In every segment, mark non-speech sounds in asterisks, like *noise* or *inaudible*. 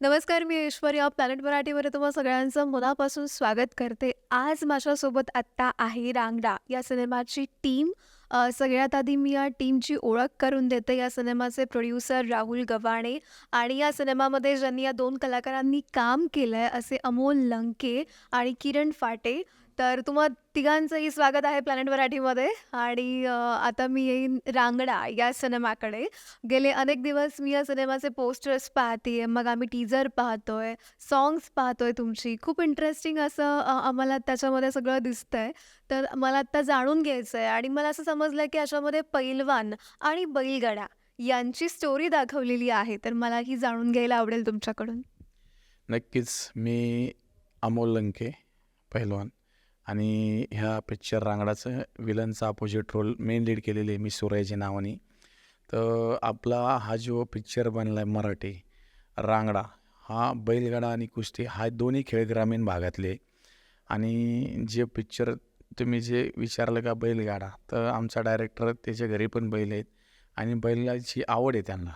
नमस्कार, मी ऐश्वर्या. प्लॅनेट मराठीमध्ये तुम्हा सगळ्यांचं मनापासून स्वागत करते. आज माझ्यासोबत आत्ता आहे रांगडा या सिनेमाची टीम. सगळ्यात आधी मी या टीमची ओळख करून देते. या सिनेमाचे प्रोड्युसर राहुल गव्हाणे आणि या सिनेमामध्ये ज्यांनी या दोन कलाकारांनी काम केलं आहे असे अमोल लंके आणि किरण फाटे. तर तुम्हा तिघांचंही स्वागत आहे प्लॅनेट मराठीमध्ये आणि आता मी येईन रांगडा या सिनेमाकडे. गेले अनेक दिवस मी या सिनेमाचे पोस्टर्स पाहते मग आम्ही टीजर पाहतोय, सॉन्ग्स पाहतोय तुमची. खूप इंटरेस्टिंग असं आम्हाला त्याच्यामध्ये सगळं दिसतंय. तर मला आत्ता जाणून घ्यायचं आहे आणि मला असं समजलं की याच्यामध्ये पैलवान आणि बैलगाडा यांची स्टोरी दाखवलेली आहे. तर मला ही जाणून घ्यायला आवडेल तुमच्याकडून. नक्कीच. मी अमोल लंके, पैलवान आणि ह्या पिक्चर रांगडाचं विलनचा अपोजिट रोल मेन लीड केलेली आहे मी सूर्याजी नावाने. तर आपला हा जो पिक्चर बनला आहे मराठी रांगडा, हा बैलगाडा आणि कुस्ती हा दोन्ही खेळ ग्रामीण भागातले आणि जे पिक्चर तुम्ही जे विचारलं का बैलगाडा, तर आमचा डायरेक्टर त्याच्या घरी पण बैल आहेत आणि बैलाची आवड आहे त्यांना.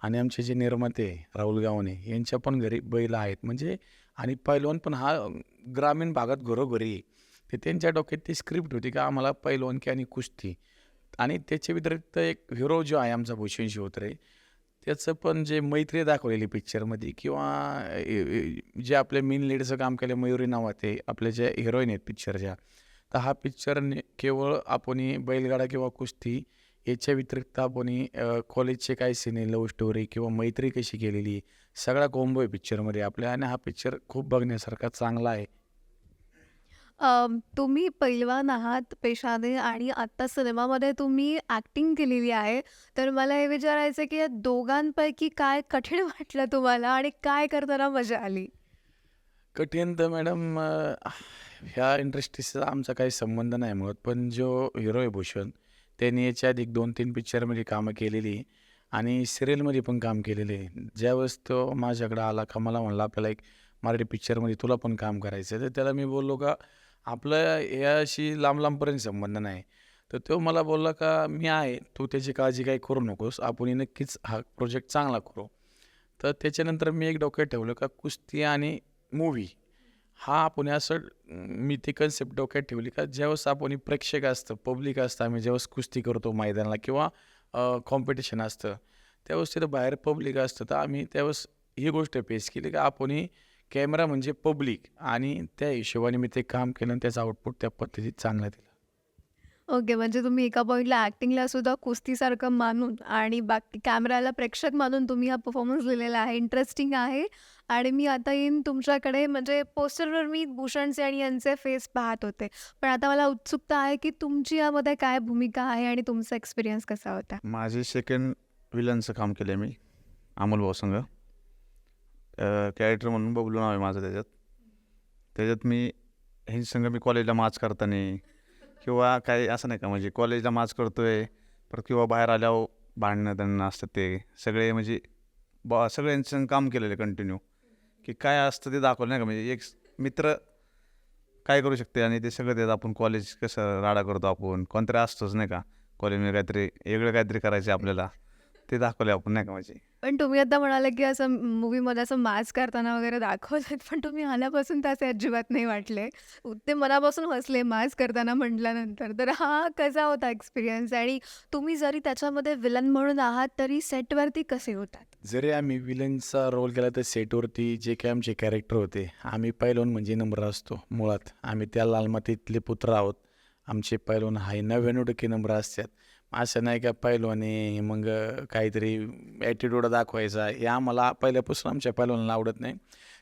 आणि आमचे जे निर्माते राहुल गावणे यांच्या पण घरी बैल आहेत. म्हणजे आणि पैलवान पण हा ग्रामीण भागात घरोघरी ते त्यांच्या डोक्यात ती स्क्रिप्ट होती का आम्हाला पैलवानकी आणि कुस्ती आणि त्याच्या व्यतिरिक्त एक हिरो जो आहे आमचा भूषण शिवत्रे, त्याचं पण जे मैत्री दाखवलेली पिक्चरमध्ये किंवा जे आपले मेन लीडचं काम केलं मयुरी नावाते आपल्या ज्या हिरोईन आहेत पिक्चरच्या. तर हा पिक्चर केवळ आपण बैलगाडा किंवा कुस्ती याच्या व्यतिरिक्त आपण कॉलेजचे काय सिने लव्ह स्टोरी किंवा मैत्री कशी केलेली सगळा कोंबो आहे पिक्चरमध्ये आपल्या आणि हा पिक्चर खूप बघण्यासारखा चांगला आहे. तुम्ही पैलवान आहात पेशाने आणि आत्ता सिनेमामध्ये तुम्ही ॲक्टिंग केलेली आहे. तर मला हे विचारायचं आहे की या दोघांपैकी काय कठीण *laughs* वाटलं तुम्हाला आणि काय करताना मजा आली? कठीण तर मॅडम अ, ह्या इंडस्ट्रीचा आमचा काही संबंध नाही म्हणत पण जो हिरो आहे भूषण, त्याने याच्या आधी 2-3 पिक्चरमध्ये कामं केलेली आहे आणि सिरियलमध्ये पण काम केलेलं आहे. ज्यावेळेस तो माझ्याकडे आला का मला म्हणला, "आपल्याला एक मराठी पिक्चरमध्ये तुला पण काम करायचं आहे." तर त्याला मी बोललो का आपलं याशी लांब-लांबपर्यंत संबंध नाही. तर तो मला बोलला का "मी आहे, तू त्याची काळजी काही करू नकोस. आपण नक्कीच हा प्रोजेक्ट चांगला करू." तर त्याच्यानंतर मी एक डोक्यात ठेवलं का कुस्ती आणि मूव्ही हा आपण असं मी ती कन्सेप्ट डोक्यात ठेवली का ज्यावेळेस आपण प्रेक्षक असतं, पब्लिक असतं, आम्ही ज्यावेळेस कुस्ती करतो मैदानाला किंवा कॉम्पिटिशन असतं, त्यावेळेस तिथं बाहेर पब्लिक असतं. तर आम्ही त्यावेळेस ही गोष्ट फेस केली का आपण कॅमेरा म्हणजे पब्लिक आणि त्या हिशोबाने मी ते काम केलं आणि त्याचा आउटपुट त्या पद्धतीत चांगला दिला. ओके. म्हणजे तुम्ही एका पॉइंटला ॲक्टिंगला सुद्धा कुस्तीसारखं मानून आणि बाकी कॅमेराला प्रेक्षक मानून तुम्ही हा परफॉर्मन्स दिलेला आहे. इंटरेस्टिंग आहे आणि मी आता येईन तुमच्याकडे म्हणजे पोस्टरवर मी भूषणचे आणि यांचे फेस पाहत होते. पण आता मला उत्सुकता आहे की तुमची यामध्ये काय भूमिका आहे आणि तुमचा एक्सपिरियन्स कसा होता? माझे सेकंड विलनचं काम केलं आहे मी अमोल भाऊ कॅरेक्टर म्हणून बबलू नाव आहे माझं त्याच्यात. त्याच्यात मी ह्यांच्यासंग मी कॉलेजला माच करताना किंवा काही असं नाही का म्हणजे कॉलेजला माच करतोय परत किंवा बाहेर आल्यावर भांडणं त्यांना असतात ते. सगळे म्हणजे ब सगळे काम केलेलं आहे कंटिन्यू की काय असतं ते दाखवलं नाही का? म्हणजे एक मित्र काय करू शकते आणि ते सगळं त्यात आपण कॉलेज कसं राडा करतो आपण? कोणतरी असतोच नाही का? कॉलेजमध्ये काहीतरी वेगळं काहीतरी करायचं आपल्याला. ते दाखवले आपण नाही का म्हणजे? पण तुम्ही आता म्हणाला की असं मूवीमध्ये असं मास्क करताना वगैरे दाखवलेत पण तुम्ही आल्यापासून तसे अजिबात नाही वाटले. ते मनापासून हसले मास्क करताना म्हटल्यानंतर. तर हा कसा होता एक्सपिरियन्स आणि तुम्ही जरी त्याच्यामध्ये विलन म्हणून आहात तरी सेटवरती कसे होतात? जरी आम्ही विलनचा रोल केला तर सेटवरती जे काही आमचे कॅरेक्टर होते, आम्ही पैलवान म्हणजे नम्र असतो मुळात. आम्ही त्या लालमातीतले पुत्र आहोत. आमचे पैलवान हाय नव्याण्णव टक्के नम्र असतात. असं नाही का पैलवानी मग काहीतरी ॲटिट्यूड दाखवायचा हे आम्हाला पहिल्यापासून आमच्या पैलवानाला आवडत नाही.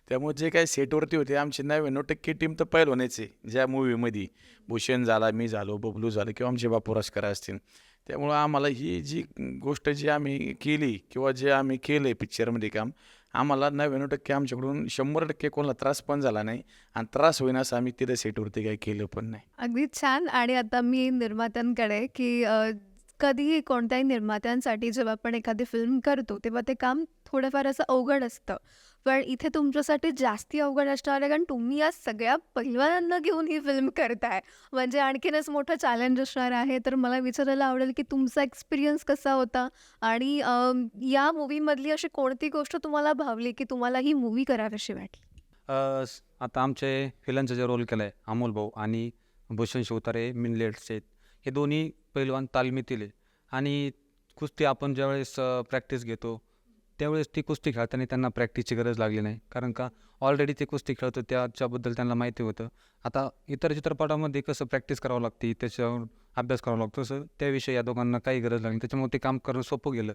त्यामुळे जे काही सेटवरती होते आमची 99% टीम तर पैलवानच आहे. ज्या मूव्हीमध्ये भूषण झाला, मी झालो, बबलू झालं किंवा आमचे बापू पुरस्कार असतील. त्यामुळं आम्हाला ही जी गोष्ट जी आम्ही केली किंवा जे आम्ही केलं आहे पिक्चरमध्ये काम, आम्हाला 99% आमच्याकडून 100% कोणाला त्रास पण झाला नाही आणि त्रास होईन असं आम्ही तिथं सेटवरती काही केलं पण नाही. अगदी छान आणि आता मी निर्मात्यांकडे की कधीही कोणत्याही निर्मात्यांसाठी जेव्हा आपण एखादी फिल्म करतो तेव्हा ते काम थोडंफार असं अवघड असतं. पण इथे तुमच्यासाठी जास्ती अवघड असणार आहे कारण तुम्ही या सगळ्या पैलवानांना घेऊन ही फिल्म करताय. म्हणजे आणखीनच मोठं चॅलेंज असणार आहे. तर मला विचारायला आवडेल की तुमचा एक्सपिरियन्स कसा होता? आणि या मूवीमधली अशी कोणती गोष्ट तुम्हाला भावली की तुम्हाला ही मूवी करावीशी वाटली? आता आमचे विलनचा जे रोल केला आहे अमोल भाऊ आणि भूषण शिवतारे मिनलेट्सचे हे दोन्ही पैलवान तालमीतील आहे आणि कुस्ती आपण ज्यावेळेस प्रॅक्टिस घेतो त्यावेळेस ती कुस्ती खेळताना त्यांना प्रॅक्टिसची गरज लागली नाही. कारण का ऑलरेडी ते कुस्ती खेळतो त्याच्याबद्दल त्यांना माहिती होतं. आता इतर चित्रपटामध्ये कसं प्रॅक्टिस करावं लागते त्याच्यावर अभ्यास करावा लागतो तसं त्याविषयी या दोघांना काही गरज लागली त्याच्यामुळे ते काम करणं सोपं गेलं.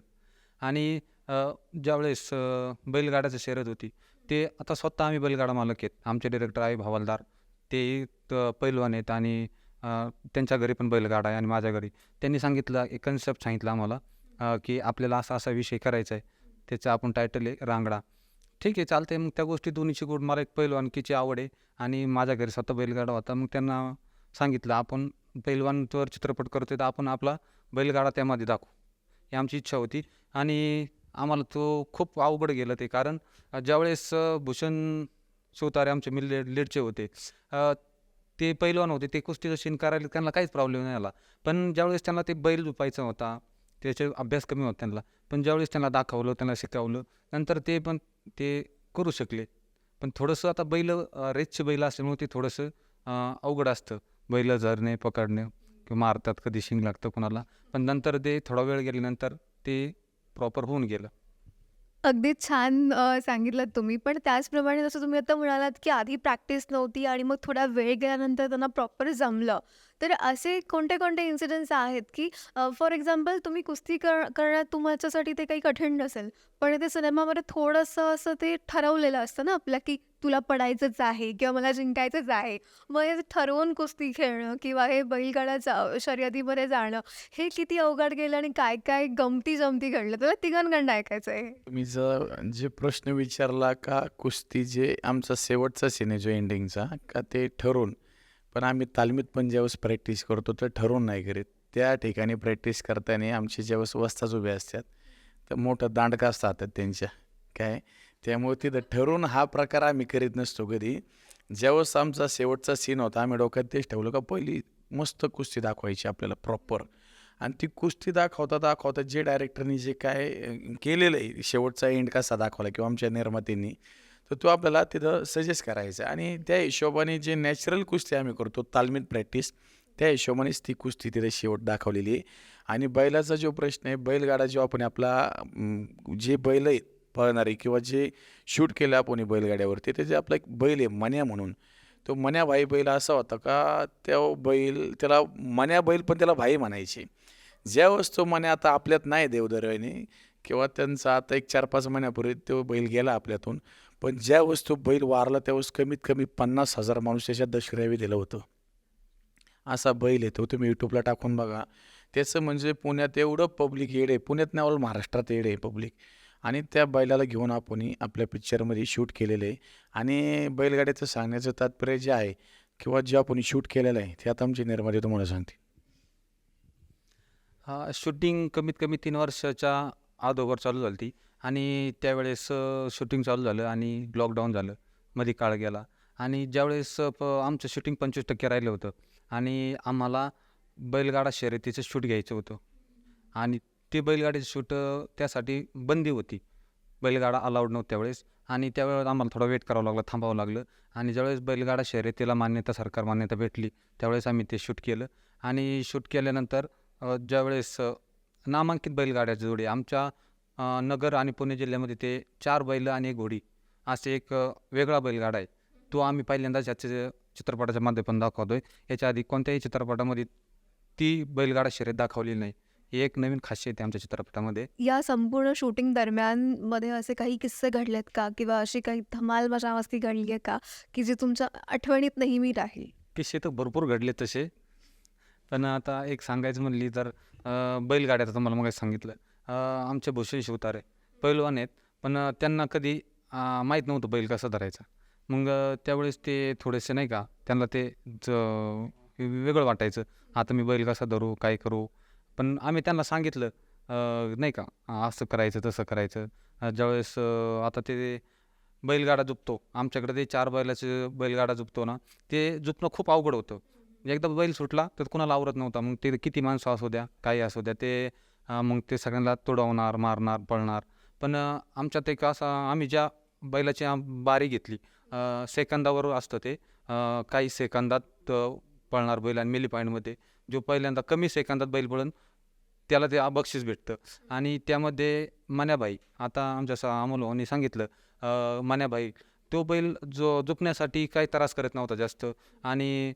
आणि ज्यावेळेस बैलगाड्याची बैलगाड्याचं शर्यत होती ते आता स्वतः आम्ही बैलगाडा मालक आहेत. आमचे डिरेक्टर आहे भावालदार ते त- पैलवान आहेत. आणि त्यांच्या घरी पण बैलगाडा आहे आणि माझ्या घरी. त्यांनी सांगितलं एक कन्सेप्ट सांगितलं आम्हाला की आपल्याला असा असा विषय करायचा आहे त्याचं आपण टायटल आहे रांगडा. ठीक आहे चालतंय. मग त्या गोष्टी दोन्हीची गोड मला एक पैलवानकीची आवड आहे आणि माझ्या घरी स्वतः बैलगाडा होता. मग त्यांना सांगितलं आपण पैलवानवर चित्रपट करतोय तर आपण आपला बैलगाडा त्यामध्ये दाखवू. ही आमची इच्छा होती. आणि आम्हाला तो खूप अवघड गेलं ते कारण ज्यावेळेस भूषण शिवतारे आमचे मिल लीडचे होते ते पैलवान होते ते कुस्तीचं शिन करायला त्यांना काहीच प्रॉब्लेम नाही आला. पण ज्यावेळेस त्यांना ते बैल झुपायचा होता त्याचे अभ्यास कमी होता त्यांना पण ज्यावेळेस त्यांना दाखवलं त्यांना शिकवलं नंतर ते पण ते करू शकले. पण थोडंसं आता बैल अ, रेसचे बैल असल्यामुळे ते थोडंसं अवघड असतं. बैल झरणे पकडणे किंवा मारतात कधी शिंग लागतं कोणाला. पण नंतर ते थोडा वेळ गेल्यानंतर ते प्रॉपर होऊन गेलं. अगदी छान अ, सांगितलं तुम्ही. पण त्याचप्रमाणे जसं तुम्ही आता म्हणालात की आधी प्रॅक्टिस नव्हती आणि मग थोडा वेळ गेल्यानंतर त्यांना प्रॉपर जमलं. तर असे कोणते कोणते इन्सिडेंट्स आहेत की फॉर एक्झाम्पल तुम्ही कुस्ती कर करण्यात तुमच्यासाठी ते काही कठीण नसेल पण ते सिनेमामध्ये थोडंसं असं ते ठरवलेलं असतं ना आपल्या की तुला पडायचंच आहे किंवा मला जिंकायचंच आहे मग हे ठरवून कुस्ती खेळणं किंवा हे बैलगाडा जा शर्यतीमध्ये जाणं हे किती अवघड गेलं आणि काय काय गमती जमती घडलं? तुला तिघांकडनं ऐकायचं आहे तुम्ही जर जे प्रश्न विचारला का कुस्ती जे आमचा शेवटचा सीन आहे जो एंडिंगचा का ते ठरवून पण आम्ही तालमीत पण ज्यावेळेस प्रॅक्टिस करतो तर ठरवून नाही करीत. त्या ठिकाणी प्रॅक्टिस करताना आमचे ज्यावेळेस वस्ताच उभे असतात तर मोठं दांडका असतात त्यांच्या. काय? त्यामुळे तिथं ठरवून हा प्रकार आम्ही करीत नसतो कधी. ज्यावेळेस आमचा शेवटचा सीन होता आम्ही डोक्यात तेच ठेवलं का पहिली मस्त कुस्ती दाखवायची आपल्याला प्रॉपर आणि ती कुस्ती दाखवता दाखवता जे डायरेक्टरनी जे काय केलेलं आहे शेवटचा एंड कसा दाखवला किंवा आमच्या निर्मात्यांनी तर तो आपल्याला तिथं सजेस्ट करायचा. आणि त्या हिशोबाने जे नॅचरल कुस्ती आम्ही करतो तालमीत प्रॅक्टिस त्या हिशोबानेच ती कुस्ती तिथे शेवट दाखवलेली आहे. आणि बैलाचा जो प्रश्न आहे बैलगाडा जो आपण आपला जे बैल आहेत पळणारी किंवा जे शूट केलं आपण बैलगाड्यावरती ते जे आपला एक बैल आहे मन्या म्हणून. तो मन्या भाई बैल असा होता का त्या बैल त्याला मन्या बैल पण त्याला भाई म्हणायचे. ज्यावेळेस तो मन्या आता आपल्यात नाही देवदर्याने किंवा त्यांचा आता एक चार पाच महिन्यापूर्वी तो बैल गेला आपल्यातून पण ज्यावेळेस तो बैल वारला त्यावेळेस कमीत कमी पन्नास हजार माणूस त्याच्या दशऱ्यावी दिलं होतं. असा बैल येतो तुम्ही यूट्यूबला टाकून बघा. त्याचं म्हणजे पुण्यात एवढं पब्लिक येड आहे. पुण्यात नाही ऑल महाराष्ट्रात येड आहे पब्लिक आणि त्या बैलाला घेऊन आपण आपल्या पिक्चरमध्ये शूट केलेलं आहे. आणि बैलगाड्याचं सांगण्याचं तात्पर्य जे आहे किंवा जे आपण शूट केलेलं आहे ते आता आमची निर्माते तुम्हाला सांगते. हा शूटिंग कमीत कमी तीन वर्षाच्या अगोदर चालू झाली ती आणि त्यावेळेस शूटिंग चालू झालं आणि लॉकडाऊन झालं मध्ये काळ गेला. आणि ज्यावेळेस प आमचं शूटिंग पंचवीस टक्के राहिलं होतं. आणि आम्हाला बैलगाडा शर्यतीचं शूट घ्यायचं होतं. आणि ते बैलगाडीचं शूट त्यासाठी बंदी होती. बैलगाडा अलाउड नव्हत्या वेळेस. आणि त्यावेळेस आम्हाला थोडा वेट करावं लागलं थांबावं लागलं. आणि ज्यावेळेस बैलगाडा शर्यतीला मान्यता सरकार मान्यता भेटली त्यावेळेस आम्ही ते शूट केलं. आणि शूट केल्यानंतर ज्यावेळेस नामांकित बैलगाड्याची जोडी आमच्या नगर आणि पुणे जिल्ह्यामध्ये ते चार बैल आणि एक घोडी असे एक वेगळा बैलगाडा आहे. तो आम्ही पहिल्यांदाच याचे चित्रपटाच्या माध्यमातून आहे याच्या आधी कोणत्याही चित्रपटामध्ये ती बैलगाडा शर्यत दाखवली नाही. ही एक नवीन खासियत आहे आमच्या चित्रपटामध्ये. या संपूर्ण शूटिंग दरम्यानमध्ये असे काही किस्से घडलेत का? किंवा अशी काही धमाल मजा मस्ती घडली आहे का? की जी तुमच्या आठवणीत नेहमी राहील? किस्से तर भरपूर घडले तसे. पण आता एक सांगायचं म्हणली तर बैलगाड्याचं तुम्हाला मग सांगितलं. आमचे भूषण शिवतारे पैलवान आहेत. पण त्यांना कधी माहीत नव्हतं बैल कसा धरायचा. मग त्यावेळेस ते थोडेसे नाही का त्यांना ते ज वेगळं वाटायचं. आता मी बैल कसा धरू काय करू? पण आम्ही त्यांना सांगितलं नाही का असं करायचं तसं करायचं. ज्यावेळेस आता ते बैलगाडा जुपतो आमच्याकडे ते चार बैलाचे बैलगाडा जुपतो ना ते जुपणं खूप अवघड होतं. एकदा बैल सुटला तर कुणाला आवरत नव्हता. मग ते किती माणसं असू द्या काही असू द्या ते मग ते सगळ्यांना तुडवणार मारणार पळणार. पण आमच्यात एक असा आम्ही ज्या बैलाची बारी घेतली सेकंदावर असतं ते काही सेकंदात पळणार बैल आणि मिली पॉईंटमध्ये जो पहिल्यांदा कमी सेकंदात बैल पळून त्याला ते बक्षीस भेटतं. आणि त्यामध्ये मन्याबाई आता आमच्या स अमोल भाऊनी सांगितलं मन्याबाई तो बैल जो झुकण्यासाठी काही त्रास करत नव्हता जास्त आणि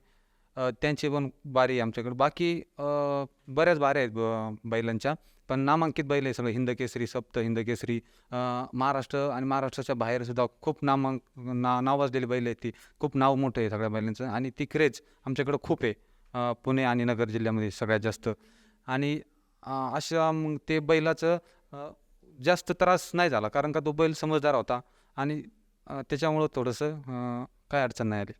त्यांची पण बारी आहे आमच्याकडे. बाकी बऱ्याच बाऱ्या आहेत बैलांच्या पण नामांकित बैल आहे सगळं. हिंदकेसरी सप्त हिंदकेसरी महाराष्ट्र आणि महाराष्ट्राच्या बाहेरसुद्धा खूप नामांक ना नावाजलेली बैल आहेत ती. खूप नाव मोठं आहे सगळ्या बैलांचं आणि ती क्रेज आमच्याकडं खूप आहे. पुणे आणि नगर जिल्ह्यामध्ये सगळ्यात जास्त. आणि अशा मग ते बैलाचं जास्त त्रास नाही झाला कारण का तो बैल समजदार होता आणि त्याच्यामुळं थोडंसं काय अडचण नाही आली.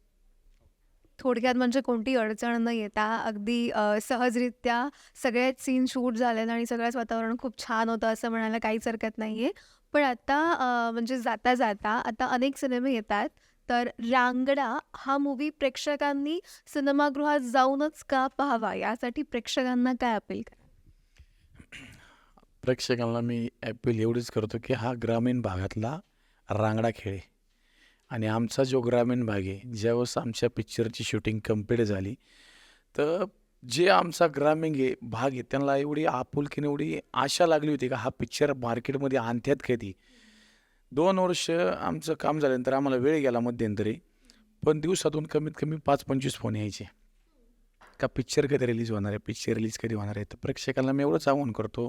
थोडक्यात म्हणजे कोणती अडचण न येता अगदी सहजरित्या सगळ्याच सीन शूट झालेत आणि सगळ्याच वातावरण खूप छान होतं असं म्हणायला काहीच हरकत नाही आहे पण आता म्हणजे जाता जाता आता अनेक सिनेमे येतात. तर रांगडा हा मूवी प्रेक्षकांनी सिनेमागृहात जाऊनच का पाहावा? यासाठी प्रेक्षकांना काय अपील करा प्रेक्षकांना मी अपील एवढीच करतो की हा ग्रामीण भागातला रांगडा खेळ आहे. आणि आमचा जो ग्रामीण भाग आहे ज्यावेळेस आमच्या पिक्चरची शूटिंग कंप्लीट झाली तर जे आमचा ग्रामीण आहे भाग आहे त्यांना एवढी आपुलकीने एवढी आशा लागली होती का हा पिक्चर मार्केटमध्ये आणत्यात खेळती दोन वर्ष आमचं काम झाल्यानंतर आम्हाला वेळ गेला मध्यंतरी पण दिवसातून कमीत कमी पाच पंचवीस फोन यायचे. का पिक्चर कधी रिलीज होणार आहे? पिक्चर रिलीज कधी होणार आहे? तर प्रेक्षकांना मी एवढंच आव्हान करतो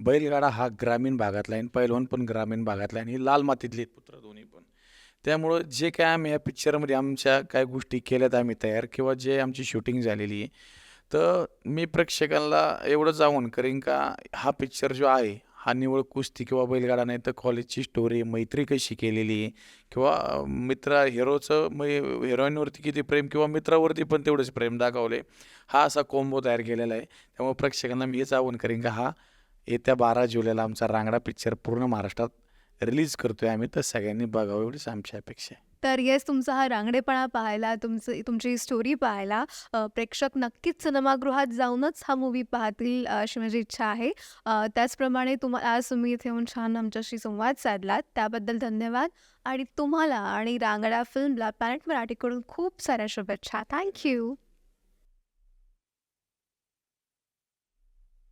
बैलगाडा हा ग्रामीण भागातला आहे आणि पैलवान पण ग्रामीण भागातला आहे आणि लाल मातीतले आहेत पुत्र दोन्ही पण. त्यामुळं जे काय आम्ही या पिक्चरमध्ये आमच्या काय गोष्टी केल्यात आम्ही तयार किंवा जे आमची शूटिंग झालेली आहे तर मी प्रेक्षकांना एवढंच आव्हान करेन का हा पिक्चर जो आहे हा निवळ कुस्ती किंवा बैलगाडा नाही तर कॉलेजची स्टोरी मैत्री कशी केलेली आहे? किंवा मित्रा मित्र हिरोचं मै हिरोईनवरती किती प्रेम किंवा मित्रावरती पण तेवढंच प्रेम दाखवले हा असा कोंबो तयार केलेला आहे. त्यामुळे प्रेक्षकांना मी हेच आव्हान करेन का हा येत्या बारा जुलैला आमचा रांगडा पिक्चर पूर्ण महाराष्ट्रात रिलीज करतोय आम्ही. तर सगळ्यांनी बघावं एवढीच आमची अपेक्षा आहे. तर येस तुमचा हा रांगडेपणा पाहायला तुमचं तुमची स्टोरी पाहायला प्रेक्षक नक्कीच सिनेमागृहात जाऊनच हा मूवी पाहतील अशी माझी इच्छा आहे. त्याचप्रमाणे तुम्हाला आज तुम्ही इथे येऊन छान आमच्याशी संवाद साधलात. त्याबद्दल धन्यवाद. आणि तुम्हाला आणि रांगडा फिल्मला पॅरेंट मराठीकडून खूप साऱ्या शुभेच्छा. थँक्यू